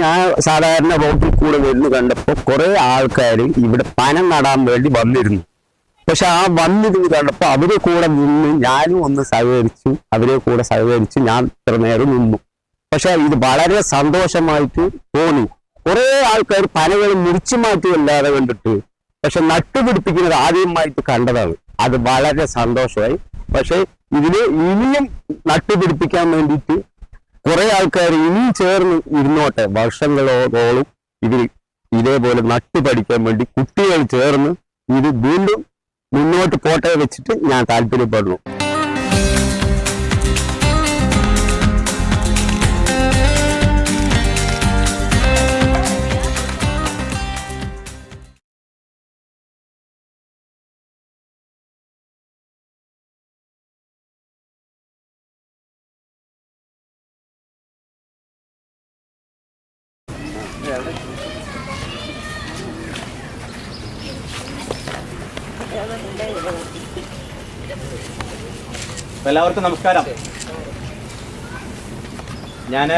ഞാൻ സാധാരണ റോട്ടിൽ കൂടെ വരുന്നു കണ്ടപ്പോൾ കുറെ ആൾക്കാർ ഇവിടെ പനം നടാൻ വേണ്ടി വന്നിരുന്നു. പക്ഷെ ആ വന്നിരുന്ന് കണ്ടപ്പോൾ അവരെ കൂടെ നിന്ന് ഞാനും ഒന്ന് സഹകരിച്ചു അവരെ കൂടെ സഹകരിച്ച് ഞാൻ ഇത്ര നേരം നിന്നു. പക്ഷെ ഇത് വളരെ സന്തോഷമായിട്ട് തോന്നി. കുറെ ആൾക്കാർ പനകൾ മുറിച്ചു മാറ്റിയല്ലാതെ കണ്ടിട്ട് പക്ഷെ നട്ടുപിടിപ്പിക്കുന്നത് ആദ്യമായിട്ട് കണ്ടതാണ്. അത് വളരെ സന്തോഷമായി. പക്ഷെ ഇതിന് ഇനിയും നട്ടുപിടിപ്പിക്കാൻ വേണ്ടിയിട്ട് കുറെ ആൾക്കാർ ഇനിയും ചേർന്ന് ഇരുന്നോട്ടെ. വർഷങ്ങളോളം ഇത് ഇതേപോലെ നട്ടു പഠിക്കാൻ വേണ്ടി കുട്ടികൾ ചേർന്ന് ഇത് വീണ്ടും മുന്നോട്ട് പോട്ടെ വെച്ചിട്ട് ഞാൻ താല്പര്യപ്പെടുന്നു. എല്ലാവർക്കും നമസ്കാരം. ഞാൻ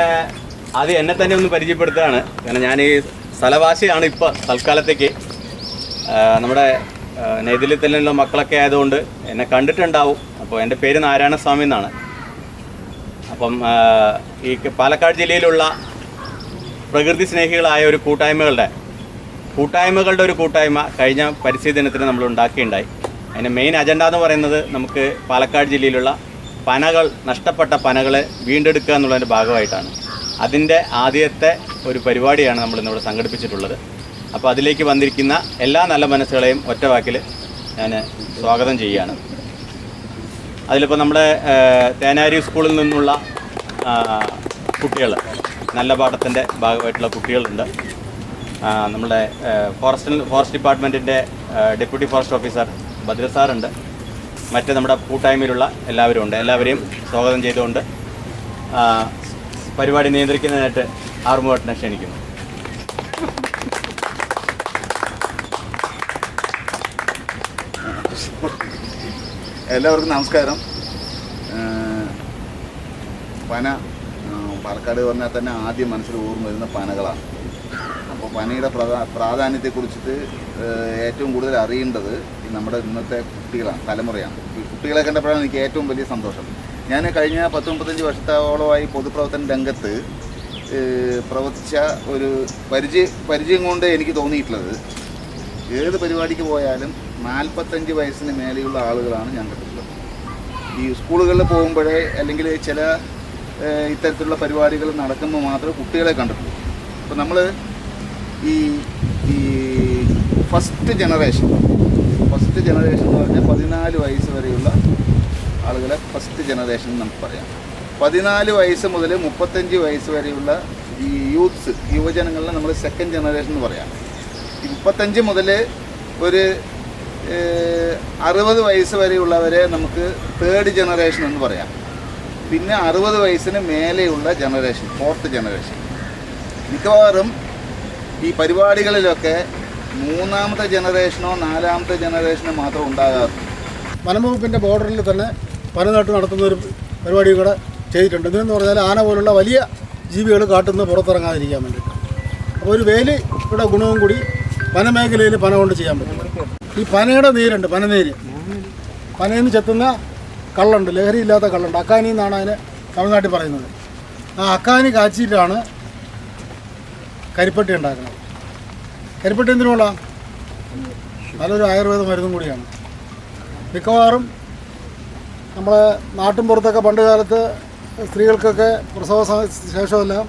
ആദ്യം എന്നെ തന്നെ ഒന്ന് പരിചയപ്പെടുത്തുകയാണ്. കാരണം ഞാൻ ഈ സ്ഥലവാസിയാണ് ഇപ്പോൾ തൽക്കാലത്തേക്ക്. നമ്മുടെ ആ, തന്നെയുള്ള മക്കളൊക്കെ ആയതുകൊണ്ട് എന്നെ കണ്ടിട്ടുണ്ടാവും. അപ്പോൾ എന്റെ പേര് നാരായണസ്വാമി എന്നാണ്. അപ്പം ഈ പാലക്കാട് ജില്ലയിലുള്ള പ്രകൃതി സ്നേഹികളായ ഒരു കൂട്ടായ്മകളുടെ കൂട്ടായ്മകളുടെ ഒരു കൂട്ടായ്മ കഴിഞ്ഞ പരിസ്ഥിതി ദിനത്തിന് നമ്മൾ ഉണ്ടാക്കിയിട്ടുണ്ടായി. അതിന്റെ മെയിൻ അജണ്ട എന്ന് പറയുന്നത് നമുക്ക് പാലക്കാട് ജില്ലയിലുള്ള പനകൾ നഷ്ടപ്പെട്ട പനകളെ വീണ്ടെടുക്കുക എന്നുള്ളതിന്റെ ഭാഗമായിട്ടാണ്. അതിന്റെ ആദ്യത്തെ ഒരു പരിപാടിയാണ് നമ്മൾ ഇന്നിവിടെ സംഘടിപ്പിച്ചിട്ടുള്ളത്. അപ്പോൾ അതിലേക്ക് വന്നിരിക്കുന്ന എല്ലാ നല്ല മനസ്സുകളെയും ഒറ്റ വാക്കിൽ ഞാൻ സ്വാഗതം ചെയ്യുകയാണ്. അതിലിപ്പോൾ നമ്മുടെ തേനാരി സ്കൂളിൽ നിന്നുള്ള കുട്ടികൾ നല്ല പാഠത്തിന്റെ ഭാഗമായിട്ടുള്ള കുട്ടികളുണ്ട്. നമ്മുടെ ഫോറസ്റ്റ് ഫോറസ്റ്റ് ഡിപ്പാർട്ട്മെന്റിന്റെ ഡെപ്യൂട്ടി ഫോറസ്റ്റ് ഓഫീസർ ഭദ്ര സാറുണ്ട് മറ്റ് നമ്മുടെ കൂട്ടായ്മയിലുള്ള എല്ലാവരും ഉണ്ട്. എല്ലാവരെയും സ്വാഗതം ചെയ്തുകൊണ്ട് പരിപാടി നിയന്ത്രിക്കുന്നതിനായിട്ട് ആറുമുഖട്ടിനെ ക്ഷണിക്കുന്നു. എല്ലാവർക്കും നമസ്കാരം. പന പാലക്കാട് പറഞ്ഞാൽ തന്നെ ആദ്യം മനസ്സിൽ ഓർമ്മ വരുന്ന പനകളാണ്. അപ്പോൾ പനിയുടെ പ്രധാ പ്രാധാന്യത്തെക്കുറിച്ചിട്ട് ഏറ്റവും കൂടുതൽ അറിയേണ്ടത് ഈ നമ്മുടെ ഇന്നത്തെ കുട്ടികളാണ് തലമുറയാണ്. ഈ കുട്ടികളെ കണ്ടപ്പോഴാണ് എനിക്ക് ഏറ്റവും വലിയ സന്തോഷം. ഞാൻ കഴിഞ്ഞ പത്ത് മുപ്പത്തഞ്ച് വർഷത്തോളമായി പൊതുപ്രവർത്തന രംഗത്ത് പ്രവർത്തിച്ച ഒരു പരിചയ പരിചയം കൊണ്ട് എനിക്ക് തോന്നിയിട്ടുള്ളത് ഏത് പരിപാടിക്ക് പോയാലും നാൽപ്പത്തഞ്ച് വയസ്സിന് മേലെയുള്ള ആളുകളാണ് ഞാൻ കണ്ടിട്ടുള്ളത്. ഈ സ്കൂളുകളിൽ പോകുമ്പോഴേ അല്ലെങ്കിൽ ചില ഇത്തരത്തിലുള്ള പരിപാടികൾ നടക്കുമ്പോൾ മാത്രമേ കുട്ടികളെ കണ്ടിട്ടുള്ളൂ. അപ്പോൾ നമ്മൾ ഈ ഈ ഫസ്റ്റ് ജനറേഷൻ ഫസ്റ്റ് ജനറേഷൻ എന്ന് പറഞ്ഞാൽ പതിനാല് വയസ്സ് വരെയുള്ള ആളുകളെ ഫസ്റ്റ് ജനറേഷൻ നമുക്ക് പറയാം. പതിനാല് വയസ്സ് മുതൽ മുപ്പത്തഞ്ച് വയസ്സ് വരെയുള്ള ഈ യൂത്ത്സ് യുവജനങ്ങളെ നമ്മൾ സെക്കൻഡ് ജനറേഷൻ എന്ന് പറയാം. മുപ്പത്തഞ്ച് മുതൽ ഒരു അറുപത് വയസ്സ് വരെയുള്ളവരെ നമുക്ക് തേർഡ് ജനറേഷൻ എന്ന് പറയാം. പിന്നെ അറുപത് വയസ്സിന് മേലെയുള്ള ജനറേഷൻ ഫോർത്ത് ജനറേഷൻ മിക്കവാറും ഈ പരിപാടികളിലൊക്കെ മൂന്നാമത്തെ ജനറേഷനോ നാലാമത്തെ ജനറേഷനോ മാത്രം ഉണ്ടാകാറ്. വനംവകുപ്പിന്റെ ബോർഡറിൽ തന്നെ പനനാട്ട് നടത്തുന്ന ഒരു പരിപാടി കൂടെ ചെയ്തിട്ടുണ്ട്. ഇതെന്ന് പറഞ്ഞാൽ ആന പോലുള്ള വലിയ ജീവികൾ കാട്ടുന്ന പുറത്തിറങ്ങാതിരിക്കാൻ വേണ്ടിയിട്ട്. അപ്പോൾ ഒരു വേലി ഇവിടെ ഗുണവും കൂടി വനമേഖലയിൽ പന കൊണ്ട് ചെയ്യാൻ പറ്റും. ഈ പനയുടെ നീരുണ്ട് പനനീര്. പനയിൽ നിന്ന് ചെത്തുന്ന കള്ളുണ്ട് ലഹരിയില്ലാത്ത കള്ളുണ്ട്. അക്കാനി എന്നാണ് അതിന് തമിഴ്നാട്ടിൽ പറയുന്നത്. ആ അക്കാനി കാച്ചിയിട്ടാണ് കരിപ്പട്ടി ഉണ്ടാക്കുന്നത് കരിപ്പട്ടി എന്തിനുള്ള നല്ലൊരു ആയുർവേദ മരുന്നും കൂടിയാണ്. മിക്കവാറും നമ്മൾ നാട്ടിൻ പുറത്തൊക്കെ പണ്ട് കാലത്ത് സ്ത്രീകൾക്കൊക്കെ പ്രസവ ശേഷമെല്ലാം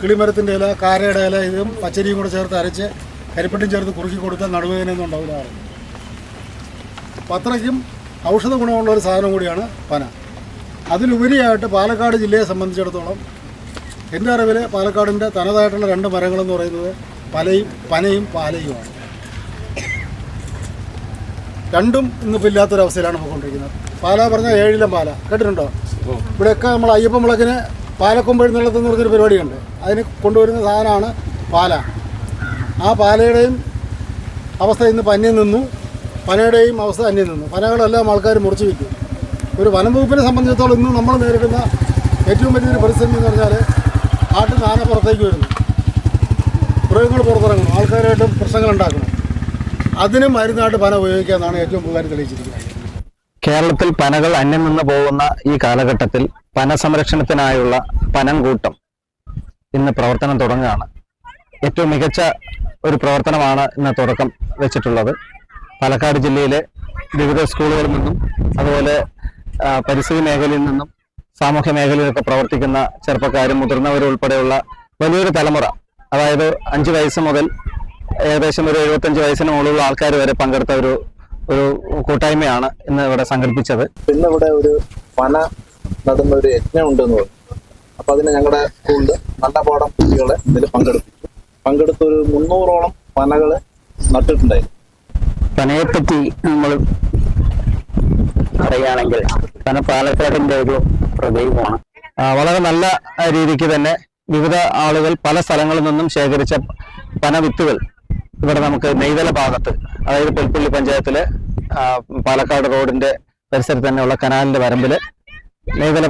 കിളിമരത്തിന്റെ ഇല കാരയുടെ ഇല ഇതും പച്ചരിയും കൂടെ ചേർത്ത് അരച്ച് കരിപ്പട്ടിയും ചേർത്ത് കുറുക്കി കൊടുത്താൽ നടുവേദനയൊന്നും ഉണ്ടാവില്ല അപ്പം അത്രയ്ക്കും ഔഷധ ഗുണമുള്ള ഒരു സാധനം കൂടിയാണ് പന. അതിലുപരിയായിട്ട് പാലക്കാട് ജില്ലയെ സംബന്ധിച്ചിടത്തോളം എന്റെ അറിവിൽ പാലക്കാടിന്റെ തനതായിട്ടുള്ള രണ്ട് മരങ്ങളെന്ന് പറയുന്നത് പലയും പനയും പാലയുമാണ് രണ്ടും ഇന്നിപ്പോൾ ഇല്ലാത്തൊരവസ്ഥയിലാണ് പോയിക്കൊണ്ടിരിക്കുന്നത്. പാല പറഞ്ഞാൽ ഏഴിലം പാല. കേട്ടിട്ടുണ്ടോ? ഇവിടെയൊക്കെ നമ്മൾ അയ്യപ്പൻ വിളക്കിന് പാലക്കൊമ്പെഴുന്നള്ളത്ത് എന്ന് പറഞ്ഞൊരു പരിപാടിയുണ്ട്. അതിന് കൊണ്ടുവരുന്ന സാധനമാണ് പാല. ആ പാലയുടെയും അവസ്ഥ ഇന്ന് പന്യം നിന്നു. പനയുടെയും അവസ്ഥ അന്യം നിന്നു. പനകളെല്ലാം ആൾക്കാർ മുറിച്ച് വിൽക്കും ഒരു വനം വകുപ്പിനെ സംബന്ധിച്ചിടത്തോളം ഇന്ന് നമ്മൾ നേരിടുന്ന ഏറ്റവും വലിയൊരു പരിസ്ഥിതി എന്ന് പറഞ്ഞാൽ നാട്ടിൽ നിന്ന് ആന പുറത്തേക്ക് വരുന്നു. മൃഗങ്ങൾ പുറത്തിറങ്ങണം ആൾക്കാരായിട്ട് പ്രശ്നങ്ങൾ ഉണ്ടാക്കണം അതിന് മരുന്നായിട്ട് പന ഉപയോഗിക്കാമെന്നാണ് ഏറ്റവും കൂടുതൽ തെളിയിച്ചിരിക്കുന്നത്. കേരളത്തിൽ പനകൾ അന്യം നിന്ന് പോകുന്ന ഈ കാലഘട്ടത്തിൽ പന സംരക്ഷണത്തിനായുള്ള പനം കൂട്ടം ഇന്ന് പ്രവർത്തനം തുടങ്ങുകയാണ്. ഏറ്റവും മികച്ച ഒരു പ്രവർത്തനമാണ് ഇന്ന് തുടക്കം വെച്ചിട്ടുള്ളത്. പാലക്കാട് ജില്ലയിലെ വിവിധ സ്കൂളുകളിൽ നിന്നും അതുപോലെ പരിസ്ഥിതി മേഖലയിൽ നിന്നും സാമൂഹ്യ മേഖലയിലൊക്കെ പ്രവർത്തിക്കുന്ന ചെറുപ്പക്കാരും മുതിർന്നവരും ഉൾപ്പെടെയുള്ള വലിയൊരു തലമുറ. അതായത് അഞ്ച് വയസ്സ് മുതൽ ഏകദേശം ഒരു എഴുപത്തഞ്ച് വയസ്സിന് മുകളിലുള്ള ആൾക്കാർ വരെ പങ്കെടുത്ത ഒരു ഒരു കൂട്ടായ്മയാണ് ഇന്ന് ഇവിടെ സംഘടിപ്പിച്ചത്. ഇന്ന് ഇവിടെ ഒരു വന നടുന്ന ഒരു യജ്ഞം ഉണ്ടെന്ന് പറഞ്ഞു. അപ്പൊ അതിന് ഞങ്ങളുടെ സ്കൂളിൽ നല്ല പാഠം കുട്ടികളെ ഇതിൽ പങ്കെടുപ്പിച്ചു. പങ്കെടുത്ത ഒരു മുന്നൂറോളം വനകൾ നട്ടിട്ടുണ്ടായിരുന്നു. പനയെപ്പറ്റി നമ്മൾ പറയുകയാണെങ്കിൽ പന പാലക്കാടിന്റെ ഒരു പ്രതീകമാണ് വളരെ നല്ല രീതിക്ക് തന്നെ വിവിധ ആളുകൾ പല സ്ഥലങ്ങളിൽ നിന്നും ശേഖരിച്ച പനവിത്തുകൾ ഇവിടെ നമുക്ക് നെയ്തല ഭാഗത്ത് അതായത് പുൽപ്പള്ളി പഞ്ചായത്തിലെ പാലക്കാട് റോഡിന്റെ പരിസരത്ത് തന്നെയുള്ള കനാലിന്റെ വരമ്പിൽ നെയ്തല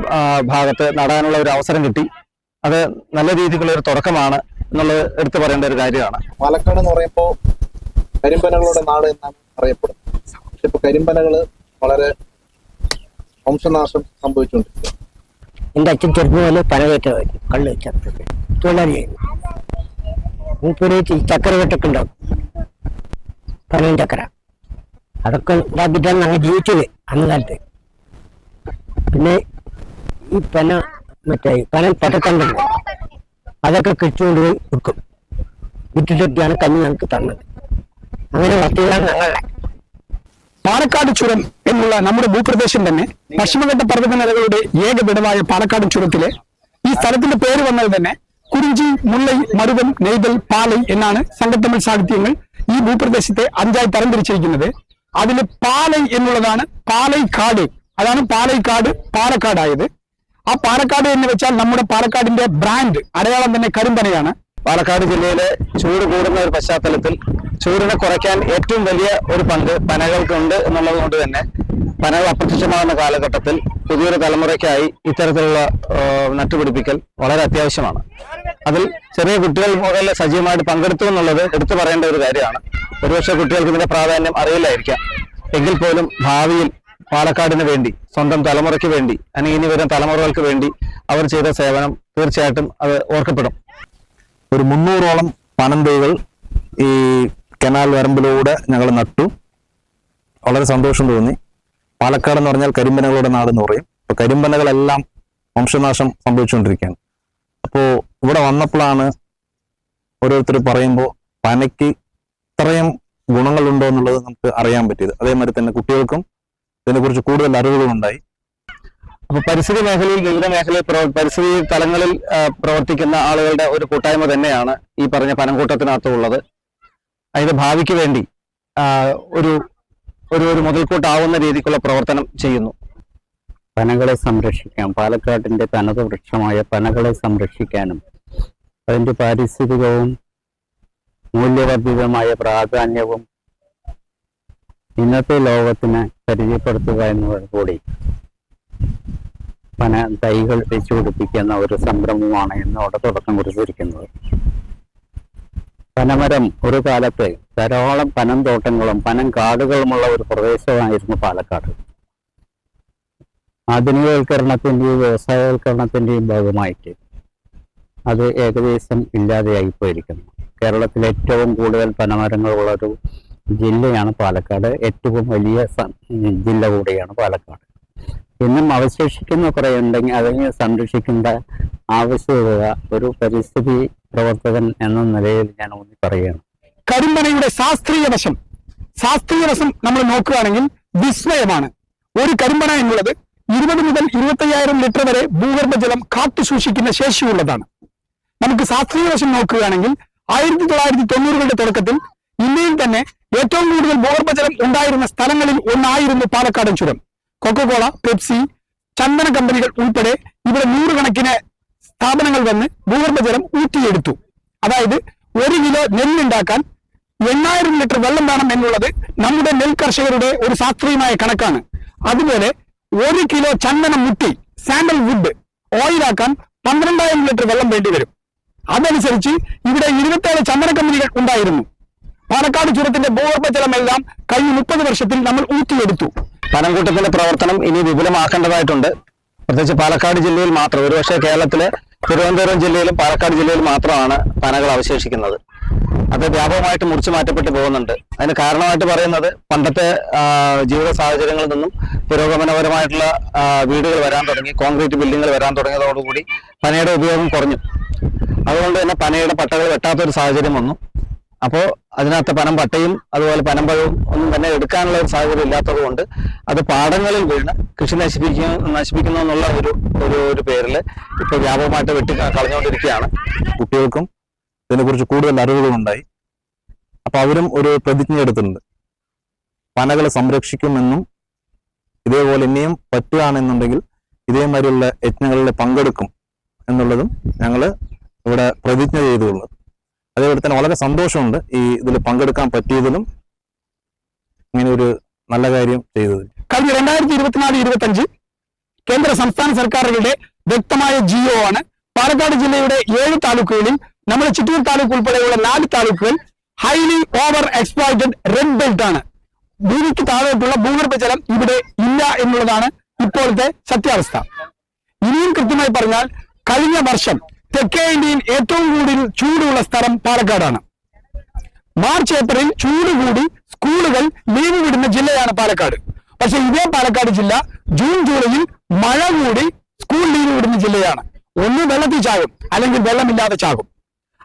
ഭാഗത്ത് നടാനുള്ള ഒരു അവസരം കിട്ടി. അത് നല്ല രീതിക്കുള്ള ഒരു തുടക്കമാണ് എന്നുള്ളത് എടുത്തു പറയേണ്ട ഒരു കാര്യമാണ്. പാലക്കാട് എന്ന് പറയുമ്പോൾ കരിമ്പനകളുടെ നാട് എന്നാണ് അറിയപ്പെടുന്നത്. പക്ഷെ ഇപ്പൊ കരിമ്പനകൾ വളരെ വംശനാശം സംഭവിച്ചുകൊണ്ടിരിക്കുക എന്റെ അച്ഛൻ ചെറുപ്പം മുതൽ പല കയറ്റമായിരുന്നു കള്ള് ചക്കര തൊഴിലാളിയായിരുന്നു മൂപ്പര് ചക്കര കെട്ടൊക്കെ ഉണ്ടാവും പനയും ചക്കര. അതൊക്കെ ഉണ്ടാക്കിയിട്ടാണ് ഞങ്ങൾ ജീവിച്ചത് അന്ന് കാലത്ത്. പിന്നെ ഈ പന മറ്റേ പന പട്ടത്തണ്ടുണ്ട് അതൊക്കെ കിച്ചുകൊണ്ട് പോയി വിൽക്കും വിറ്റിട്ടൊക്കെയാണ് കഞ്ഞി ഞങ്ങൾക്ക് തന്നത്. അങ്ങനെ വസ്തുക്കളാണ് ഞങ്ങളുടെ പാലക്കാട് ചുരം എന്നുള്ള നമ്മുടെ ഭൂപ്രദേശം തന്നെ പശ്ചിമഘട്ട പർവതനിരകളുടെ ഏക വിടവായ പാലക്കാട് ചുരത്തിലെ ഈ സ്ഥലത്തിന്റെ പേര് വന്നത് തന്നെ കുറിഞ്ചി മുല്ലൈ മരുതം നെയ്തൽ പാലൈ എന്നാണ് സംഘത്തമിഴ് സാഹിത്യങ്ങൾ ഈ ഭൂപ്രദേശത്തെ അഞ്ചായി തരംതിരിച്ചിരിക്കുന്നത്. അതിൽ പാലൈ എന്നുള്ളതാണ് പാലൈക്കാട് അതാണ് പാലൈക്കാട് പാലക്കാടായത്. ആ പാലക്കാട് എന്ന് വെച്ചാൽ നമ്മുടെ പാലക്കാടിന്റെ ബ്രാൻഡ്. അടയാളം തന്നെ കരിമ്പനയാണ്. പാലക്കാട് ജില്ലയിലെ ചൂട് കൂടുന്ന ഒരു പശ്ചാത്തലത്തിൽ ചൂടിനെ കുറയ്ക്കാൻ ഏറ്റവും വലിയ ഒരു പങ്ക് പനകൾക്കുണ്ട് എന്നുള്ളത് കൊണ്ട് തന്നെ പനകൾ അപ്രത്യക്ഷമാകുന്ന കാലഘട്ടത്തിൽ പുതിയൊരു തലമുറയ്ക്കായി ഇത്തരത്തിലുള്ള നട്ടുപിടിപ്പിക്കൽ വളരെ അത്യാവശ്യമാണ്. അതിൽ ചെറിയ കുട്ടികൾ മുതൽ സജീവമായിട്ട് പങ്കെടുത്തു എന്നുള്ളത് എടുത്തു പറയേണ്ട ഒരു കാര്യമാണ്. ഒരുപക്ഷെ കുട്ടികൾക്ക് ഇതിന്റെ പ്രാധാന്യം അറിയില്ലായിരിക്കാം. എങ്കിൽ പോലും ഭാവിയിൽ പാലക്കാടിന് വേണ്ടി സ്വന്തം തലമുറയ്ക്ക് വേണ്ടി അല്ലെങ്കിൽ ഇനി വരുന്ന തലമുറകൾക്ക് വേണ്ടി അവർ ചെയ്ത സേവനം തീർച്ചയായിട്ടും അത് ഓർക്കപ്പെടും. ഒരു മുന്നൂറോളം പനം തൈകൾ ഈ കനാൽ വരമ്പിലൂടെ ഞങ്ങൾ നട്ടു. വളരെ സന്തോഷം തോന്നി. പാലക്കാട് എന്ന് പറഞ്ഞാൽ കരിമ്പനകളുടെ നാട് എന്ന് പറയും. അപ്പൊ കരിമ്പനകളെല്ലാം വംശനാശം സംഭവിച്ചുകൊണ്ടിരിക്കുകയാണ്. അപ്പോൾ ഇവിടെ വന്നപ്പോഴാണ് ഓരോരുത്തർ പറയുമ്പോൾ പനയ്ക്ക് ഇത്രയും ഗുണങ്ങളുണ്ടോ എന്നുള്ളത് നമുക്ക് അറിയാൻ പറ്റിയത്. അതേമാതിരി തന്നെ കുട്ടികൾക്കും ഇതിനെക്കുറിച്ച് കൂടുതൽ അറിവുകളും ഉണ്ടായി അപ്പൊ പരിസ്ഥിതി മേഖലയിൽ വിവിധ മേഖലയിൽ പരിസ്ഥിതി തലങ്ങളിൽ പ്രവർത്തിക്കുന്ന ആളുകളുടെ ഒരു കൂട്ടായ്മ തന്നെയാണ് ഈ പറഞ്ഞ പനംകൂട്ടത്തിനകത്തുള്ളത്. അതിന്റെ ഭാവിക്ക് വേണ്ടി ഒരു ഒരു ഒരു മുതൽക്കൂട്ടാവുന്ന രീതിക്കുള്ള പ്രവർത്തനം ചെയ്യുന്നു. പനകളെ സംരക്ഷിക്കാം. പാലക്കാടിന്റെ തനത് വൃക്ഷമായ പനകളെ സംരക്ഷിക്കാനും അതിന്റെ പാരിസ്ഥിതികവും മൂല്യവർദ്ധിതമായ പ്രാധാന്യവും ഇന്നത്തെ ലോകത്തിന് പരിചയപ്പെടുത്തുക എന്നുള്ള കൂടി പന തൈകൾ വെച്ചുപിടിപ്പിക്കുന്ന ഒരു സംരംഭമാണ് ഇന്നോടെ തുടക്കം കുറിച്ചിരിക്കുന്നത്. പനമരം ഒരു കാലത്ത് ധാരാളം പനം തോട്ടങ്ങളും പനം കാടുകളുമുള്ള ഒരു പ്രദേശമായിരുന്നു പാലക്കാട്. ആധുനികവൽക്കരണത്തിന്റെയും വ്യവസായവൽക്കരണത്തിന്റെയും ഭാഗമായിട്ട് അത് ഏകദേശം ഇല്ലാതെയായി പോയിരിക്കുന്നു കേരളത്തിൽ ഏറ്റവും കൂടുതൽ പനമരങ്ങളുള്ള ഒരു ജില്ലയാണ് പാലക്കാട്. ഏറ്റവും വലിയ ജില്ല കൂടിയാണ് പാലക്കാട്. ഇന്നും അവശേഷിക്കുന്ന കുറേ ഉണ്ടെങ്കിൽ അതിനെ സംരക്ഷിക്കേണ്ട ആവശ്യകത ഒരു പരിസ്ഥിതി പ്രവർത്തകൻ എന്ന നിലയിൽ ഞാൻ ഊന്നി പറയുകയാണ്. കരിമ്പനയുടെ ശാസ്ത്രീയ വശം. ശാസ്ത്രീയ വശം നമ്മൾ നോക്കുകയാണെങ്കിൽ വിസ്മയമാണ്. ഒരു കരിമ്പന എന്നുള്ളത് ഇരുപത് മുതൽ ഇരുപത്തയ്യായിരം ലിറ്റർ വരെ ഭൂഗർഭജലം കാത്തു സൂക്ഷിക്കുന്ന ശേഷിയുള്ളതാണ്. നമുക്ക് ശാസ്ത്രീയ വശം നോക്കുകയാണെങ്കിൽ ആയിരത്തി തൊള്ളായിരത്തി തൊണ്ണൂറുകളുടെ തുടക്കത്തിൽ ഇന്ത്യയിൽ തന്നെ ഏറ്റവും കൂടുതൽ ഭൂഗർഭജലം ഉണ്ടായിരുന്ന സ്ഥലങ്ങളിൽ ഒന്നായിരുന്നു പാലക്കാടൻ ചുരം. കൊക്കോകോള പെപ്സി ചന്ദന കമ്പനികൾ ഉൾപ്പെടെ ഇവിടെ നൂറുകണക്കിന് സ്ഥാപനങ്ങൾ വന്ന് ഭൂഗർഭജലം ഊറ്റിയെടുത്തു. അതായത് ഒരു കിലോ നെല്ലുണ്ടാക്കാൻ എണ്ണായിരം ലിറ്റർ വെള്ളം വേണം എന്നുള്ളത് നമ്മുടെ നെൽ കർഷകരുടെ ഒരു ശാസ്ത്രീയമായ കണക്കാണ്. അതുപോലെ ഒരു കിലോ ചന്ദനം മുട്ടി സാൻഡൽ വുഡ് ഓയിലാക്കാൻ പന്ത്രണ്ടായിരം ലിറ്റർ വെള്ളം വേണ്ടി വരും. അതനുസരിച്ച് ഇവിടെ ഇരുപത്തേഴ് ചന്ദന കമ്പനികൾ ഉണ്ടായിരുന്നു. പാലക്കാട് ചുരത്തിന്റെ ഭൂഗർഭജലമെല്ലാം കഴിഞ്ഞ മുപ്പത് വർഷത്തിൽ നമ്മൾ ഊറ്റിയെടുത്തു. പനംകൂട്ടത്തിന്റെ പ്രവർത്തനം ഇനി വിപുലമാക്കേണ്ടതായിട്ടുണ്ട്. പ്രത്യേകിച്ച് പാലക്കാട് ജില്ലയിൽ മാത്രം. ഒരുപക്ഷെ കേരളത്തിലെ തിരുവനന്തപുരം ജില്ലയിലും പാലക്കാട് ജില്ലയിലും മാത്രമാണ് പനകൾ അവശേഷിക്കുന്നത്. അത് വ്യാപകമായിട്ട് മുറിച്ചു മാറ്റപ്പെട്ടു പോകുന്നുണ്ട്. അതിന് കാരണമായിട്ട് പറയുന്നത് പണ്ടത്തെ ജീവിത സാഹചര്യങ്ങളിൽ നിന്നും പുരോഗമനപരമായിട്ടുള്ള വീടുകൾ വരാൻ തുടങ്ങി കോൺക്രീറ്റ് ബിൽഡിങ്ങുകൾ വരാൻ തുടങ്ങിയതോടുകൂടി പനയുടെ ഉപയോഗം കുറഞ്ഞു. അതുകൊണ്ട് തന്നെ പനയുടെ പട്ടകൾ വെട്ടാത്തൊരു സാഹചര്യം വന്നു. അപ്പോൾ അതിനകത്ത് പനം പട്ടയും അതുപോലെ പനമ്പഴവും ഒന്നും തന്നെ എടുക്കാനുള്ള ഒരു സാഹചര്യം ഇല്ലാത്തത് കൊണ്ട് അത് പാടങ്ങളിൽ വീണ് കൃഷി നശിപ്പിക്കുക നശിപ്പിക്കുന്നു എന്നുള്ള ഒരു ഒരു ഒരു പേരിൽ ഇപ്പോൾ വ്യാപകമായിട്ട് വെട്ടി കളഞ്ഞുകൊണ്ടിരിക്കുകയാണ്. കുട്ടികൾക്കും ഇതിനെക്കുറിച്ച് കൂടുതൽ അറിവുകളുണ്ടായി. അപ്പോൾ അവരും ഒരു പ്രതിജ്ഞ എടുത്തിട്ടുണ്ട്. പനകളെ സംരക്ഷിക്കുമെന്നും ഇതേപോലെ ഇനിയും പറ്റുകയാണെന്നുണ്ടെങ്കിൽ ഇതേമാതിരിയുള്ള യജ്ഞങ്ങളിൽ പങ്കെടുക്കും എന്നുള്ളതും ഞങ്ങൾ ഇവിടെ പ്രതിജ്ഞ ചെയ്തുള്ളത്. അതേപോലെ തന്നെ വളരെ സന്തോഷമുണ്ട് ഈ ഇതിൽ പങ്കെടുക്കാൻ പറ്റിയതിലും ഇങ്ങനെ ഒരു നല്ല കാര്യം ചെയ്തതിൽ. കഴിഞ്ഞ രണ്ടായിരത്തി ഇരുപത്തിനാല് ഇരുപത്തി അഞ്ച് കേന്ദ്ര സംസ്ഥാന സർക്കാരുകളുടെ വ്യക്തമായ ജിയോ ആണ്. പാലക്കാട് ജില്ലയുടെ ഏഴ് താലൂക്കുകളിൽ നമ്മുടെ ചിറ്റൂർ താലൂക്ക് ഉൾപ്പെടെയുള്ള നാല് താലൂക്കുകൾ highly over exploited red belt ആണ്. ഭൂമിക്ക് താഴോട്ടുള്ള ഭൂഗർഭജലം ഇവിടെ ഇല്ല എന്നുള്ളതാണ് ഇപ്പോഴത്തെ സത്യാവസ്ഥ. ഇനിയും കൃത്യമായി പറഞ്ഞാൽ കഴിഞ്ഞ വർഷം തെക്കേ ഇന്ത്യയിൽ ഏറ്റവും കൂടുതൽ ചൂടുള്ള സ്ഥലം പാലക്കാടാണ്. മാർച്ച് ഏപ്രിൽ ചൂട് കൂടി സ്കൂളുകൾ ലീവ് വിടുന്ന ജില്ലയാണ് പാലക്കാട്. പക്ഷെ ഇതേ പാലക്കാട് ജില്ല ജൂൺ ജൂലൈയിൽ മഴ കൂടി സ്കൂൾ ലീവ് വിടുന്ന ജില്ലയാണ്. ഒന്ന് വെള്ളത്തിൽ ചാകും അല്ലെങ്കിൽ വെള്ളമില്ലാതെ ചാകും.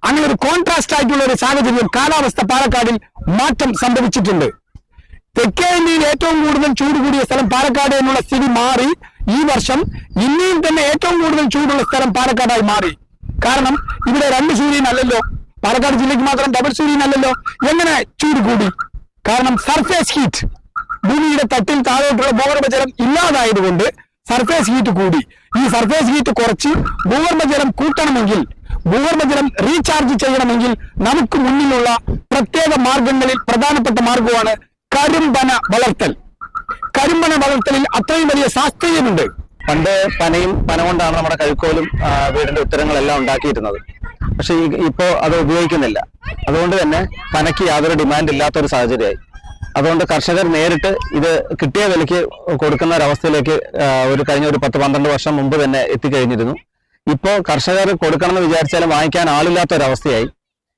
അങ്ങനെ ഒരു കോൺട്രാസ്റ്റ് ആയിട്ടുള്ള ഒരു സാഹചര്യം കാലാവസ്ഥ പാലക്കാടിൽ മാറ്റം സംഭവിച്ചിട്ടുണ്ട്. തെക്കേ ഇന്ത്യയിൽ ഏറ്റവും കൂടുതൽ ചൂട് കൂടിയ സ്ഥലം പാലക്കാട് എന്നുള്ള സ്ഥിതി മാറി. ഈ വർഷം ഇന്ത്യയിൽ തന്നെ ഏറ്റവും കൂടുതൽ ചൂടുള്ള സ്ഥലം പാലക്കാടായി മാറി. കാരണം ഇവിടെ രണ്ട് സൂര്യൻ അല്ലല്ലോ പാലക്കാട് ജില്ലയ്ക്ക് മാത്രം ഡബിൾ സൂര്യൻ അല്ലല്ലോ എങ്ങനെ ചൂട് കൂടി? കാരണം സർഫേസ് ഹീറ്റ് ഭൂമിയുടെ തട്ടിൽ താഴോട്ടുള്ള ഭൂഗർഭജലം ഇല്ലാതായതുകൊണ്ട് സർഫേസ് ഹീറ്റ് കൂടി. ഈ സർഫേസ് ഹീറ്റ് കുറച്ച് ഭൂഗർഭജലം കൂട്ടണമെങ്കിൽ ഭൂഗർഭജലം റീചാർജ് ചെയ്യണമെങ്കിൽ നമുക്ക് മുന്നിലുള്ള പ്രത്യേക മാർഗങ്ങളിൽ പ്രധാനപ്പെട്ട മാർഗമാണ് കരിമ്പന വളർത്തൽ. കരിമ്പന വളർത്തലിൽ അത്രയും വലിയ ശാസ്ത്രീയമുണ്ട്. പണ്ട് പനയും പന കൊണ്ടാണ് നമ്മുടെ കഴുക്കോലും വീടിന്റെ ഉത്തരങ്ങളെല്ലാം ഉണ്ടാക്കിയിരുന്നത്. പക്ഷെ ഇപ്പോ അത് ഉപയോഗിക്കുന്നില്ല. അതുകൊണ്ട് തന്നെ പനയ്ക്ക് യാതൊരു ഡിമാൻഡ് ഇല്ലാത്തൊരു സാഹചര്യമായി. അതുകൊണ്ട് കർഷകർ നേരിട്ട് ഇത് കിട്ടിയ വിലയ്ക്ക് കൊടുക്കുന്ന ഒരവസ്ഥയിലേക്ക് ഒരു കഴിഞ്ഞ ഒരു പത്ത് പന്ത്രണ്ട് വർഷം മുമ്പ് തന്നെ എത്തിക്കഴിഞ്ഞിരുന്നു. ഇപ്പോൾ കർഷകർ കൊടുക്കണമെന്ന് വിചാരിച്ചാലും വാങ്ങിക്കാൻ ആളില്ലാത്ത ഒരവസ്ഥയായി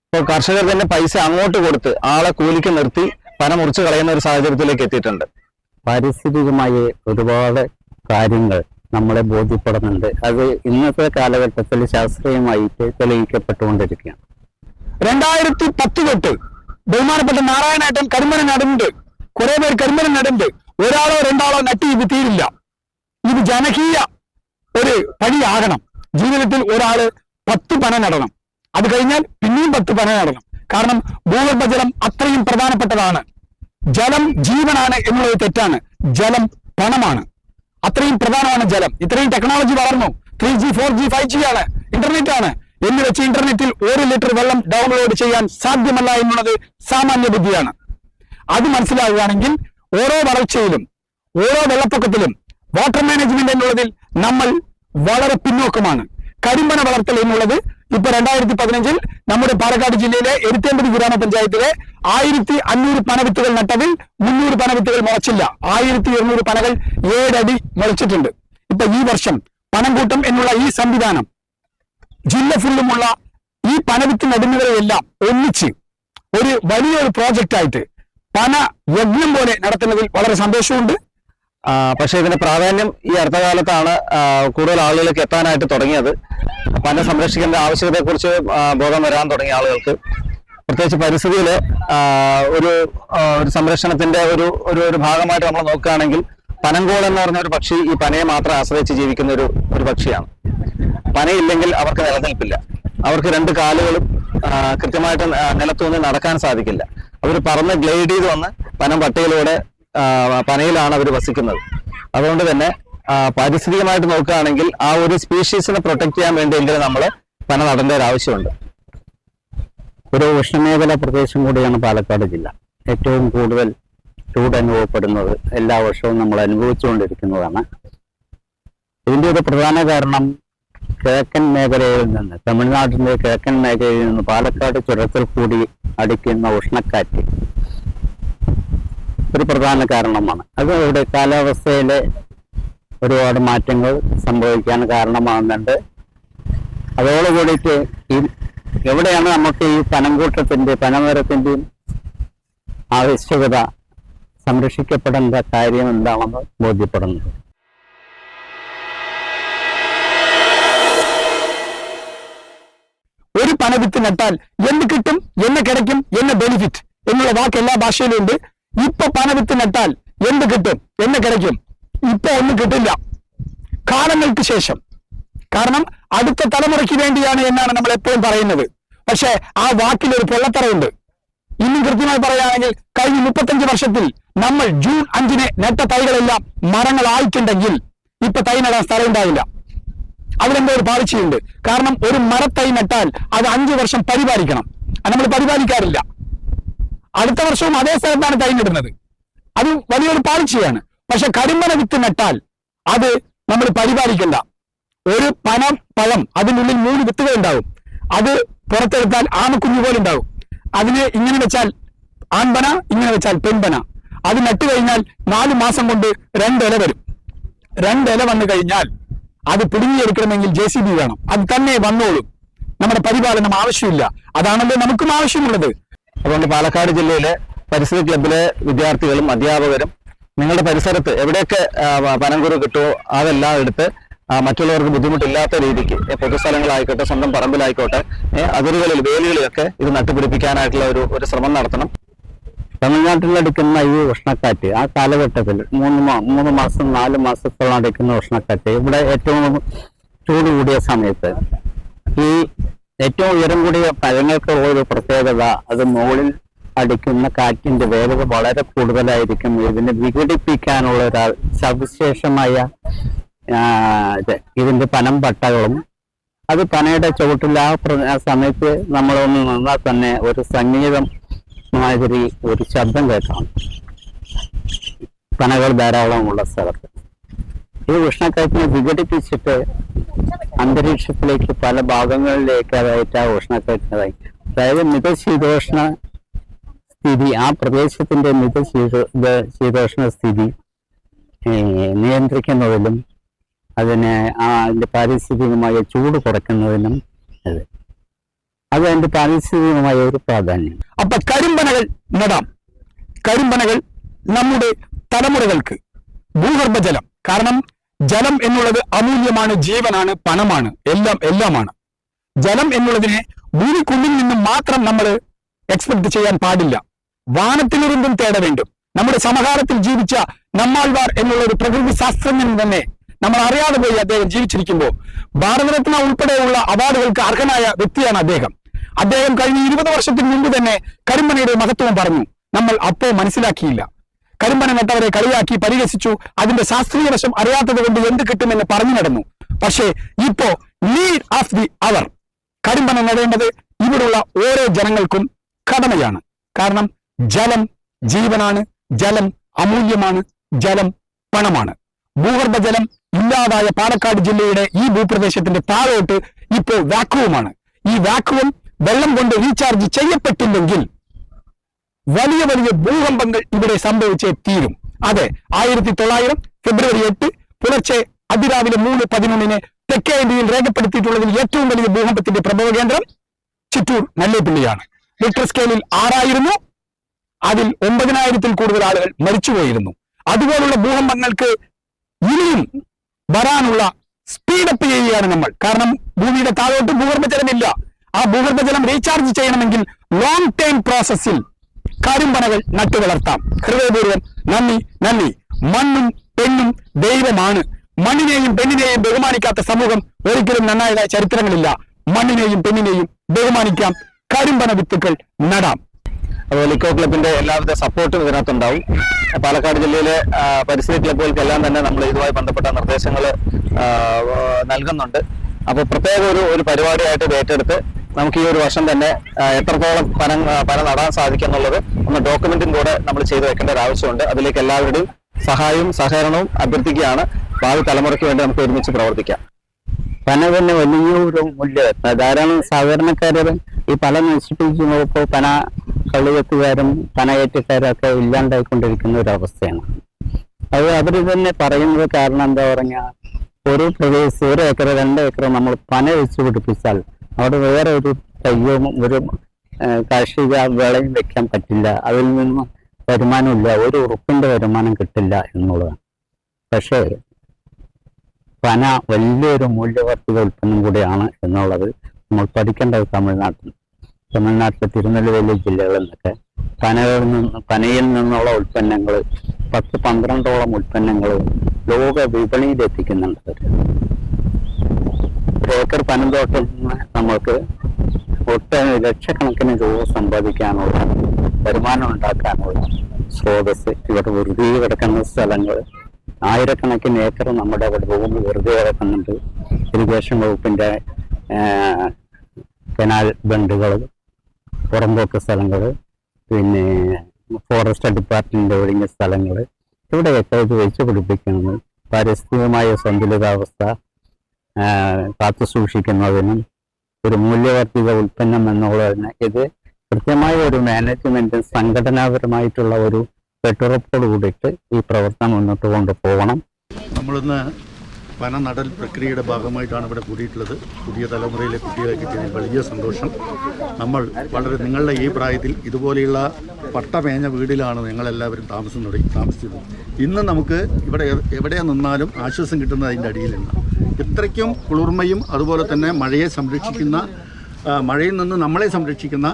ഇപ്പോൾ കർഷകർ തന്നെ പൈസ അങ്ങോട്ട് കൊടുത്ത് ആളെ കൂലിക്ക് നിർത്തി പന മുറിച്ച് കളയുന്ന ഒരു സാഹചര്യത്തിലേക്ക് എത്തിയിട്ടുണ്ട്. പാരിസ്ഥിതികമായി ഒരുപാട് കാര്യങ്ങൾ നമ്മളെ ബോധ്യപ്പെടുന്നുണ്ട്. അത് ഇന്നത്തെ കാലഘട്ടത്തിൽ ശാസ്ത്രീയമായിട്ട് തെളിയിക്കപ്പെട്ടുകൊണ്ടിരിക്കുകയാണ്. രണ്ടായിരത്തി പത്ത് തൊട്ട് ബഹുമാനപ്പെട്ട നാരായണേട്ടൻ കരിമന നടുണ്ട്. കുറെ പേർ കരിമന നടുണ്ട്. ഒരാളോ രണ്ടാളോ നട്ടി ഇത് തീരില്ല. ഇത് ജനകീയ ഒരു പണിയാകണം. ജീവിതത്തിൽ ഒരാൾ പത്ത് പന നടണം. അത് കഴിഞ്ഞാൽ പിന്നെയും പത്ത് പന നടണം. കാരണം ഭൂഗർഭജലം അത്രയും പ്രധാനപ്പെട്ടതാണ്. ജലം ജീവനാണ് എന്നുള്ളത് തെറ്റാണ്. ജലം പണമാണ്. അത്രയും പ്രധാനമാണ് ജലം. ഇത്രയും ടെക്നോളജി വളർന്നു. Three G four G five G ആണ്. ഇന്റർനെറ്റ് ആണ്. എന്ന് വെച്ച് ഇന്റർനെറ്റിൽ ഒരു ലിറ്റർ വെള്ളം ഡൗൺലോഡ് ചെയ്യാൻ സാധ്യമല്ല എന്നുള്ളത് സാമാന്യ ബുദ്ധിയാണ്. അത് മനസ്സിലാവുകയാണെങ്കിൽ ഓരോ വളർച്ചയിലും ഓരോ വെള്ളപ്പൊക്കത്തിലും വാട്ടർ മാനേജ്മെന്റ് എന്നുള്ളതിൽ നമ്മൾ വളരെ പിന്നോക്കമാണ്. കരിമ്പന വളർത്തൽ എന്നുള്ളത് ഇപ്പൊ രണ്ടായിരത്തി പതിനഞ്ചിൽ നമ്മുടെ പാലക്കാട് ജില്ലയിലെ എരുത്തേമ്പതി ഗ്രാമപഞ്ചായത്തിലെ ആയിരത്തി അഞ്ഞൂറ് പനവിത്തുകൾ നട്ടതിൽ മുന്നൂറ് പനവിത്തുകൾ മുളച്ചില്ല. ആയിരത്തി എഴുന്നൂറ് പനകൾ ഏഴടി മുളച്ചിട്ടുണ്ട്. ഇപ്പൊ ഈ വർഷം പനംകൂട്ടം എന്നുള്ള ഈ സംവിധാനം ജില്ല ഫുള്ളുമുള്ള ഈ പനവിത്ത് നടുന്നവരെയെല്ലാം ഒന്നിച്ച് ഒരു വലിയൊരു പ്രോജക്റ്റായിട്ട് പന യജ്ഞം പോലെ നടത്തുന്നതിൽ വളരെ സന്തോഷമുണ്ട്. പക്ഷേ ഇതിന്റെ പ്രാധാന്യം ഈ അടുത്ത കാലത്താണ് കൂടുതൽ ആളുകളിലേക്ക് എത്താനായിട്ട് തുടങ്ങിയത്. പന സംരക്ഷിക്കേണ്ട ആവശ്യകതയെക്കുറിച്ച് ബോധം വരാൻ തുടങ്ങിയ ആളുകൾക്ക്. പ്രത്യേകിച്ച് പരിസ്ഥിതിയിൽ ഒരു ഒരു സംരക്ഷണത്തിന്റെ ഒരു ഒരു ഒരു ഭാഗമായിട്ട് നമ്മൾ നോക്കുകയാണെങ്കിൽ പനങ്കോൾ എന്ന് പറഞ്ഞ ഒരു പക്ഷി ഈ പനയെ മാത്രം ആശ്രയിച്ച് ജീവിക്കുന്ന ഒരു ഒരു പക്ഷിയാണ്. പനയില്ലെങ്കിൽ അവർക്ക് നിലനിൽപ്പില്ല. അവർക്ക് രണ്ട് കാലുകളും കൃത്യമായിട്ട് ന- നിലത്തുനിന്ന് നടക്കാൻ സാധിക്കില്ല. അവർ പറന്ന് ഗ്ലൈഡ് ചെയ്ത് വന്ന് പനം പട്ടയിലൂടെ ആ, പനയിലാണ് അവർ വസിക്കുന്നത്. അതുകൊണ്ട് തന്നെ പാരിസ്ഥിതികമായിട്ട് നോക്കുകയാണെങ്കിൽ ആ ഒരു സ്പീഷീസിനെ പ്രൊട്ടക്ട് ചെയ്യാൻ വേണ്ടിയെങ്കിലും നമ്മൾ പന നടേണ്ട ഒരു ആവശ്യമുണ്ട്. ഒരു ഉഷ്ണമേഖല പ്രദേശം കൂടിയാണ് പാലക്കാട് ജില്ല. ഏറ്റവും കൂടുതൽ ചൂട് അനുഭവപ്പെടുന്നത് എല്ലാ വർഷവും നമ്മൾ അനുഭവിച്ചുകൊണ്ടിരിക്കുന്നതാണ്. ഇതിന്റെ ഒരു പ്രധാന കാരണം കിഴക്കൻ മേഖലയിൽ നിന്ന് തമിഴ്നാട്ടിന്റെ കിഴക്കൻ മേഖലയിൽ നിന്ന് പാലക്കാട് ചുരത്തിൽ കൂടി അടിക്കുന്ന ഉഷ്ണക്കാറ്റ്. ഒരു പ്രധാന കാരണമാണ്. അത് ഇവിടെ കാലാവസ്ഥയിലെ ഒരുപാട് മാറ്റങ്ങൾ സംഭവിക്കാൻ കാരണമാകുന്നുണ്ട്. അതോടുകൂടിയിട്ട് ഈ എവിടെയാണ് നമുക്ക് ഈ പനംകൂട്ടത്തിന്റെ പനമരത്തിന്റെയും ആവശ്യകത സംരക്ഷിക്കപ്പെടേണ്ട കാര്യം എന്താണെന്ന് ബോധ്യപ്പെടുന്നത് ഒരു പനവിത്ത് നട്ടാൽ എന്ത് കിട്ടും എന്ന് കിടക്കും എന്ന ബെനിഫിറ്റ് എന്നുള്ള വാക്ക് എല്ലാ ഭാഷയിലും ഉണ്ട്. ഇപ്പൊ പനവിത്ത് നട്ടാൽ എന്ത് കിട്ടും? എന്ന് കിടക്കും. ഇപ്പൊ ഒന്നും കിട്ടില്ല. കാലങ്ങൾക്ക് ശേഷം. കാരണം അടുത്ത തലമുറയ്ക്ക് വേണ്ടിയാണ് എന്നാണ് നമ്മൾ എപ്പോഴും പറയുന്നത്. പക്ഷെ ആ വാക്കിൽ ഒരു പൊള്ളത്തറയുണ്ട് ഇന്നും കൃത്യമായി പറയുകയാണെങ്കിൽ കഴിഞ്ഞ മുപ്പത്തഞ്ച് വർഷത്തിൽ നമ്മൾ ജൂൺ അഞ്ചിന് നട്ട തൈകളെല്ലാം മരങ്ങളായിട്ടുണ്ടെങ്കിൽ ഇപ്പൊ തൈ നടാൻ സ്ഥലം ഉണ്ടാവില്ല. അതിലെന്തോ ഒരു പാളിച്ചയുണ്ട്. കാരണം ഒരു മരത്തൈ നട്ടാൽ അത് അഞ്ചു വർഷം പരിപാലിക്കണം. നമ്മൾ പരിപാലിക്കാറില്ല. അടുത്ത വർഷവും അതേ സ്ഥലത്താണ് തൈ നടുന്നത് അത് വലിയൊരു പാളിച്ചയാണ്. പക്ഷെ കരിമ്പന വിത്ത് നട്ടാൽ അത് നമ്മൾ പരിപാലിക്കണ്ട. ഒരു പനം പഴം അതിനുള്ളിൽ മൂന്ന് വിത്തുകൾ ഉണ്ടാവും. അത് പുറത്തെടുത്താൽ ആമക്കുഞ്ഞു പോലെ ഉണ്ടാവും. അതിനെ ഇങ്ങനെ വെച്ചാൽ ആൺപന ഇങ്ങനെ വെച്ചാൽ പെൺപന. അത് നട്ടു കഴിഞ്ഞാൽ നാല് മാസം കൊണ്ട് രണ്ടില വരും. രണ്ടില വന്നു കഴിഞ്ഞാൽ അത് പിടുങ്ങിയെടുക്കണമെങ്കിൽ ജെ സി ബി വേണം. അത് തന്നെ വന്നോളും. നമ്മുടെ പരിപാലനം ആവശ്യമില്ല. അതാണല്ലോ നമുക്കും ആവശ്യമുള്ളത്. അതുകൊണ്ട് പാലക്കാട് ജില്ലയിലെ പരിസ്ഥിതി ക്ലബിലെ വിദ്യാർത്ഥികളും അധ്യാപകരും നിങ്ങളുടെ പരിസരത്ത് എവിടെയൊക്കെ പനംകുരു കിട്ടുമോ അതെല്ലാം എടുത്ത് മറ്റുള്ളവർക്ക് ബുദ്ധിമുട്ടില്ലാത്ത രീതിക്ക് പൊതുസ്ഥലങ്ങളായിക്കോട്ടെ സ്വന്തം പറമ്പിലായിക്കോട്ടെ അതിരുകളിൽ വേലികളിലൊക്കെ ഇത് നട്ടുപിടിപ്പിക്കാനായിട്ടുള്ള ഒരു ഒരു ശ്രമം നടത്തണം. തമിഴ്നാട്ടിലടിക്കുന്ന ഈ ഉഷ്ണക്കാറ്റ് ആ കാലഘട്ടത്തിൽ മൂന്ന് മൂന്ന് മാസം നാല് മാസത്തോളം അടിക്കുന്ന ഉഷ്ണക്കാറ്റ് ഇവിടെ ഏറ്റവും ചൂട് കൂടിയ സമയത്ത് ഈ ഏറ്റവും ഉയരം കൂടിയ പഴങ്ങൾക്ക് ഒരു പ്രത്യേകത അത് മുകളിൽ അടിക്കുന്ന കാറ്റിന്റെ വേഗത വളരെ കൂടുതലായിരിക്കും. ഇതിനെ വിഘടിപ്പിക്കാനുള്ള ഒരു സവിശേഷമായ ഇതിന്റെ പനം പട്ടകളും. അത് പനയുടെ ചുവട്ടിൽ ആ സമയത്ത് നമ്മളൊന്ന് നിന്നാൽ തന്നെ ഒരു സംഗീതം മാതിരി ഒരു ശബ്ദം കേൾക്കാം. പനകൾ ധാരാളമുള്ള സ്ഥലത്ത്. ഈ ഉഷ്ണക്കാറ്റിനെ വിഘടിപ്പിച്ചിട്ട് അന്തരീക്ഷത്തിലേക്ക് പല ഭാഗങ്ങളിലേക്ക് അതായിട്ട് ആ ഉഷ്ണക്കാറ്റിനായി അതായത് മിതശീതോഷ്ണ സ്ഥിതി ആ പ്രദേശത്തിന്റെ മിതശീത ശീതോഷ്ണ സ്ഥിതി നിയന്ത്രിക്കുന്നതിലും അതിനെ ആ അതിന്റെ പാരിസ്ഥിതികമായ ചൂട് കുറയ്ക്കുന്നതിനും അത്. അത് അതിന്റെ പാരിസ്ഥിതികമായ ഒരു പ്രാധാന്യം. അപ്പൊ കരിമ്പനകൾ നടാം. കരിമ്പനകൾ നമ്മുടെ തലമുറകൾക്ക് ഭൂഗർഭജലം. കാരണം ജലം എന്നുള്ളത് അമൂല്യമാണ് ജീവനാണ് പണമാണ് എല്ലാം എല്ലാമാണ്. ജലം എന്നുള്ളതിനെ ഭൂമിക്കുള്ളിൽ നിന്നും മാത്രം നമ്മൾ എക്സ്പെക്ട് ചെയ്യാൻ പാടില്ല. വാനത്തിലിരുന്നും തേട വേണ്ടും നമ്മുടെ സമഹാരത്തിൽ ജീവിച്ച നമ്മാൾവാർ എന്നുള്ള ഒരു പ്രകൃതി ശാസ്ത്രജ്ഞൻ തന്നെ നമ്മൾ അറിയാതെ പോയി അദ്ദേഹം ജീവിച്ചിരിക്കുമ്പോൾ ഭാരതരത്ന ഉൾപ്പെടെയുള്ള അവാർഡുകൾക്ക് അർഹനായ വ്യക്തിയാണ് അദ്ദേഹം. അദ്ദേഹം കഴിഞ്ഞ ഇരുപത് വർഷത്തിന് മുമ്പ് തന്നെ കരിമണിയുടെ മഹത്വം പറഞ്ഞു. നമ്മൾ അപ്പോ മനസ്സിലാക്കിയില്ല. കരിമ്പന നട്ടവരെ കളിയാക്കി പരിഹസിച്ചു. അതിന്റെ ശാസ്ത്രീയ വശം അറിയാത്തത് കൊണ്ട് എന്ത് കിട്ടുമെന്ന് പറഞ്ഞു നടന്നു. പക്ഷേ ഇപ്പോ നീഡ് ഓഫ് ദി അവർ കരിമ്പന നടേണ്ടത് ഇവിടുള്ള ഓരോ ജനങ്ങൾക്കും കടമയാണ്. കാരണം ജലം ജീവനാണ് ജലം അമൂല്യമാണ് ജലം പണമാണ്. ഭൂഗർഭജലം ഇല്ലാതായ പാലക്കാട് ജില്ലയുടെ ഈ ഭൂപ്രദേശത്തിന്റെ താഴോട്ട് ഇപ്പോൾ വാക്കുവുമാണ് ഈ വാക്കുവും വെള്ളം കൊണ്ട് റീചാർജ് ചെയ്യപ്പെട്ടില്ലെങ്കിൽ വലിയ വലിയ ഭൂകമ്പങ്ങൾ ഇവിടെ സംഭവിച്ചേ തീരും. അതെ ആയിരത്തി തൊള്ളായിരം ഫെബ്രുവരി എട്ട് പുലർച്ചെ അതിരാവിലെ മൂന്ന് പതിനൊന്നിന് തെക്കേ ഇന്ത്യയിൽ രേഖപ്പെടുത്തിയിട്ടുള്ളതിൽ ഏറ്റവും വലിയ ഭൂകമ്പത്തിന്റെ പ്രഭവ കേന്ദ്രം ചിറ്റൂർ നല്ലേപ്പിള്ളിയാണ്. റിക്ടർ സ്കെയിലിൽ ആറായിരുന്നു. അതിൽ ഒമ്പതിനായിരത്തിൽ കൂടുതൽ ആളുകൾ മരിച്ചുപോയിരുന്നു. അതുപോലുള്ള ഭൂകമ്പങ്ങൾക്ക് ഇനിയും വരാനുള്ള സ്പീഡപ്പ് ചെയ്യുകയാണ് നമ്മൾ. കാരണം ഭൂമിയുടെ താഴോട്ട് ഭൂഗർഭജലമില്ല. ആ ഭൂഗർഭജലം റീചാർജ് ചെയ്യണമെങ്കിൽ ലോങ് ടേം പ്രോസസ്സിൽ കരിമ്പനകൾ നട്ടു വളർത്താം. ഹൃദയപൂർവം നന്ദി നന്ദി. മണ്ണും പെണ്ണും ദൈവമാണ്. മണ്ണിനെയും പെണ്ണിനെയും ബഹുമാനിക്കാത്ത സമൂഹം ഒരിക്കലും നന്നായതായ ചരിത്രങ്ങളില്ല. മണ്ണിനെയും പെണ്ണിനെയും ബഹുമാനിക്കാം. കരിമ്പന വിത്തുക്കൾ നടാം. അതുപോലെ ഇക്കോ ക്ലബിന്റെ എല്ലാവിധ സപ്പോർട്ടും ഇതിനകത്തുണ്ടാവും. പാലക്കാട് ജില്ലയിലെ പരിസ്ഥിതി ക്ലബുകൾക്കെല്ലാം തന്നെ നമ്മൾ ഇതുമായി ബന്ധപ്പെട്ട നിർദ്ദേശങ്ങൾ നൽകുന്നുണ്ട്. അപ്പോൾ പ്രത്യേക ഒരു ഒരു പരിപാടിയായിട്ട് ഏറ്റെടുത്ത് നമുക്ക് ഈ ഒരു വർഷം തന്നെ എത്രത്തോളം പനം പന നടാൻ സാധിക്കും എന്നുള്ളത് ഒന്ന് ഡോക്യുമെന്റും കൂടെ നമ്മൾ ചെയ്തു വെക്കേണ്ട ഒരു ആവശ്യമുണ്ട്. അതിലേക്ക് എല്ലാവരുടെയും സഹായവും സഹകരണവും അഭ്യർത്ഥിക്കുകയാണ്. ഭാവി തലമുറയ്ക്ക് വേണ്ടി നമുക്ക് ഒരുമിച്ച് പ്രവർത്തിക്കാം. പന തന്നെ വലിയൊരു മൂല്യം ധാരാളം സഹകരണക്കാരും ഈ പല നശിപ്പിക്കുമ്പോൾ പന കള്ളുകെട്ടുകാരും പനയേറ്റക്കാരൊക്കെ ഇല്ലാണ്ടായിക്കൊണ്ടിരിക്കുന്ന ഒരു അവസ്ഥയാണ്. അത് അവർ തന്നെ പറയുന്നത് കാരണം എന്താ പറഞ്ഞാൽ ഒരു പ്രദേശം ഒരു ഏക്കർ രണ്ട് ഏക്കർ നമ്മൾ പന വെച്ച് പിടിപ്പിച്ചാൽ അവിടെ വേറെ ഒരു തയ്യോ ഒരു കാർഷിക വിളയും വെക്കാൻ പറ്റില്ല. അതിൽ നിന്നും വരുമാനമില്ല ഒരു ഉറുപ്പിന്റെ വരുമാനം കിട്ടില്ല എന്നുള്ളതാണ്. പക്ഷേ പന വലിയൊരു മൂല്യവർദ്ധിത ഉൽപ്പന്നം കൂടിയാണ് എന്നുള്ളത് നമ്മൾ പഠിക്കേണ്ടത് തമിഴ്നാട്ടിൽ. തമിഴ്നാട്ടിലെ തിരുനെൽവേലി ജില്ലകളിൽ നിന്നൊക്കെ പനകളിൽ നിന്ന് പനയിൽ നിന്നുള്ള ഉൽപ്പന്നങ്ങൾ പത്ത് പന്ത്രണ്ടോളം ഉൽപ്പന്നങ്ങൾ ലോക വിപണിയിൽ എത്തിക്കുന്നുണ്ട്. ഒരു ഏക്കർ പനന്തോട്ടം നമ്മൾക്ക് ഒട്ടനവധി ലക്ഷക്കണക്കിന് രൂപ സമ്പാദിക്കാനുള്ള വരുമാനം ഉണ്ടാക്കാനുള്ള സ്രോതസ് ഇവിടെ വെറുതെ കിടക്കുന്ന സ്ഥലങ്ങൾ. ആയിരക്കണക്കിന് ഏക്കർ നമ്മുടെ ഇവിടെ ഭൂമി വെറുതെ കിടക്കുന്നുണ്ട്. ഇറിഗേഷൻ വകുപ്പിന്റെ ആ, കനാൽ ബണ്ടുകൾ പുറമ്പോക്ക് സ്ഥലങ്ങൾ പിന്നെ ഫോറസ്റ്റ് ഡിപ്പാർട്ട്മെന്റ് ഒഴിഞ്ഞ സ്ഥലങ്ങൾ. ഇവിടെയൊക്കെ ഇത് വെച്ച് പിടിപ്പിക്കുന്നത് പാരിസ്ഥിതികമായ സന്തുലിതാവസ്ഥ ആ, കാത്തു സൂക്ഷിക്കുന്നതിനും ഒരു മൂല്യവർദ്ധിത ഉൽപ്പന്നം എന്നുള്ളതിന് ഇത് കൃത്യമായ ഒരു മാനേജ്മെന്റ് സംഘടനാപരമായിട്ടുള്ള ഒരു കെട്ടുറപ്പോട് കൂടിയിട്ട് ഈ പ്രവർത്തനം മുന്നോട്ട് കൊണ്ടുപോകണം. നമ്മളിന്ന് വന നടൽ പ്രക്രിയയുടെ ഭാഗമായിട്ടാണ് ഇവിടെ കൂടിയിട്ടുള്ളത്. പുതിയ തലമുറയിലെ കുട്ടികളെ കിട്ടിയതിൽ വലിയ സന്തോഷം. നമ്മൾ വളരെ നിങ്ങളുടെ ഈ പ്രായത്തിൽ ഇതുപോലെയുള്ള പട്ടമേഞ്ഞ വീടിലാണ് ഞങ്ങളെല്ലാവരും താമസം തുടങ്ങി താമസിച്ചത്. ഇന്ന് നമുക്ക് ഇവിടെ എവിടെ നിന്നാലും ആശ്വാസം കിട്ടുന്നത് അതിന്റെ അടിയിലാണ്. ഇത്രയ്ക്കും കുളിർമയും അതുപോലെ തന്നെ മഴയെ സംരക്ഷിക്കുന്ന മഴയിൽ നിന്ന് നമ്മളെ സംരക്ഷിക്കുന്ന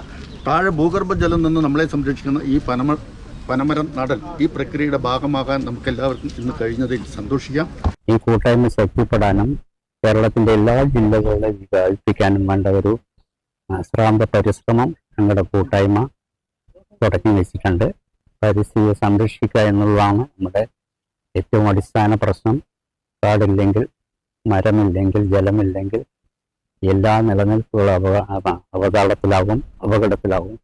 താഴെ ഭൂഗർഭജലം നിന്ന് നമ്മളെ സംരക്ഷിക്കുന്ന ഈ പനമ പനമരം നടൽ ഈ പ്രക്രിയയുടെ ഭാഗമാകാൻ നമുക്കെല്ലാവർക്കും ഇന്ന് കഴിഞ്ഞതിൽ സന്തോഷിക്കാം. ഈ കൂട്ടായ്മ ശക്തിപ്പെടാനും കേരളത്തിന്റെ എല്ലാ ജില്ലകളിലും വ്യാപിപ്പിക്കാനും വേണ്ട ഒരു അശ്രാന്ത പരിശ്രമം ഞങ്ങളുടെ കൂട്ടായ്മ തുടങ്ങി വെച്ചിട്ടുണ്ട്. പരിസ്ഥിതിയെ സംരക്ഷിക്കുക എന്നുള്ളതാണ് നമ്മുടെ ഏറ്റവും അടിസ്ഥാന പ്രശ്നം. കാടില്ലെങ്കിൽ മരമില്ലെങ്കിൽ ജലമില്ലെങ്കിൽ എല്ലാ നിലനിൽപ്പുകളും അവ അപ- അവതാളത്തിലാകും അപകടത്തിലാകും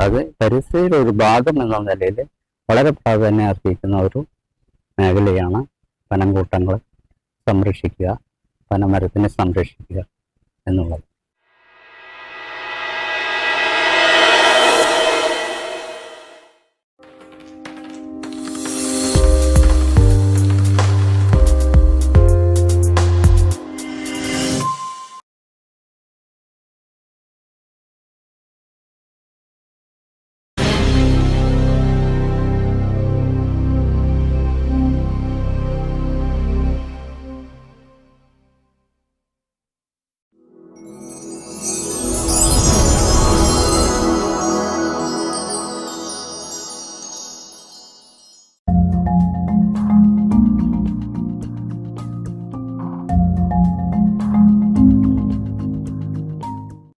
അത് പരിസ്ഥിതിയുടെ ഒരു ഭാഗം എന്ന നിലയിൽ വളരെ പ്രാധാന്യം അർഹിക്കുന്ന ഒരു മേഖലയാണ് വനംകൂട്ടങ്ങൾ സംരക്ഷിക്കുക വനമരത്തിനെ സംരക്ഷിക്കുക എന്നുള്ളത്.